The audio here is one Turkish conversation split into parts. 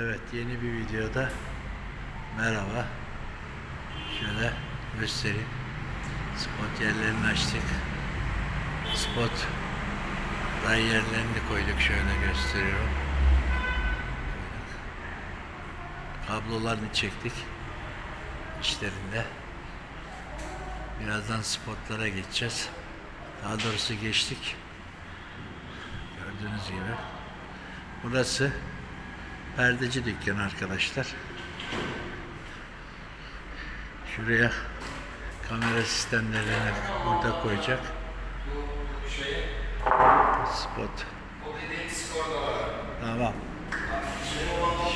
Evet yeni bir videoda merhaba. Şöyle göstereyim. Spot yerlerini açtık. Spot ray yerlerini koyduk şöyle gösteriyorum. Kablolarını çektik. İçlerinde. Birazdan spotlara geçeceğiz. Daha doğrusu geçtik. Gördüğünüz gibi. Burası perdeci dükkanı arkadaşlar. Şuraya kamera sistemlerini burada koyacak. Spot. Tamam.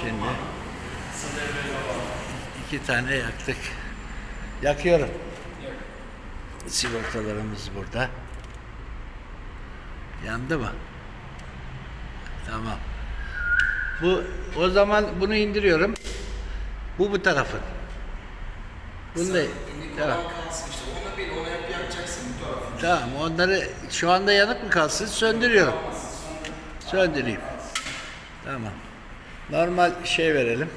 Şimdi iki tane yaktık. Yakıyorum. Sigortalarımız burada. Yandı mı? Tamam. Bu o zaman bunu indiriyorum. Bu bu tarafın. Bunu da tamam. Tamam onları şu anda yanık mı kalsın? Söndürüyorum. Söndüreyim. Tamam. Normal şey verelim.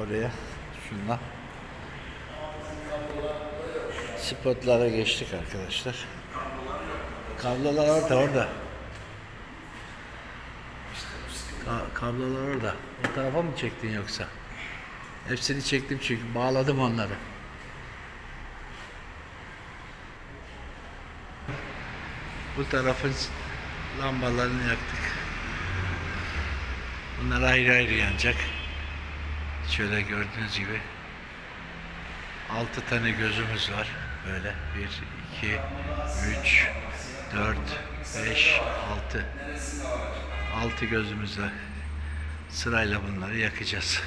Oraya. Şundan. Spotlara geçtik arkadaşlar. Kablolar orada orada. Kablolar orada. O tarafa mı çektin yoksa? Hepsini çektim çünkü bağladım onları. Bu tarafın lambalarını yaktık. Bunlar ayrı ayrı yanacak. Şöyle gördüğünüz gibi. Altı tane gözümüz var. Böyle. Bir, iki, üç, dört, beş, altı. Altı gözümüzle sırayla bunları yakacağız.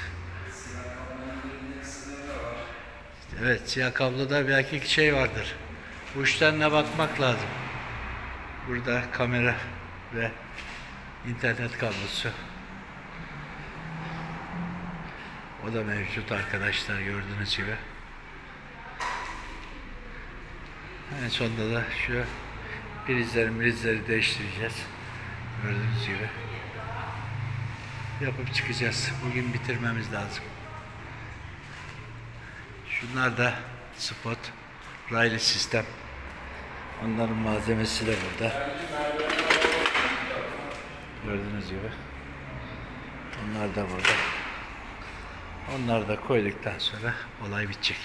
Evet, siyah kabloda belki şey vardır. Uçlarına bakmak lazım. Burada kamera ve internet kablosu. O da mevcut arkadaşlar gördüğünüz gibi. En sonunda da şu prizleri prizleri değiştireceğiz. Gördüğünüz gibi. Yapıp çıkacağız. Bugün bitirmemiz lazım. Şunlar da spot raylı sistem. Onların malzemesi de burada. Gördüğünüz gibi. Onlar da burada. Onları da koyduktan sonra olay bitecek.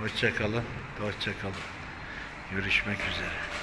Hoşça kalın. Hoşça kalın. Görüşmek üzere.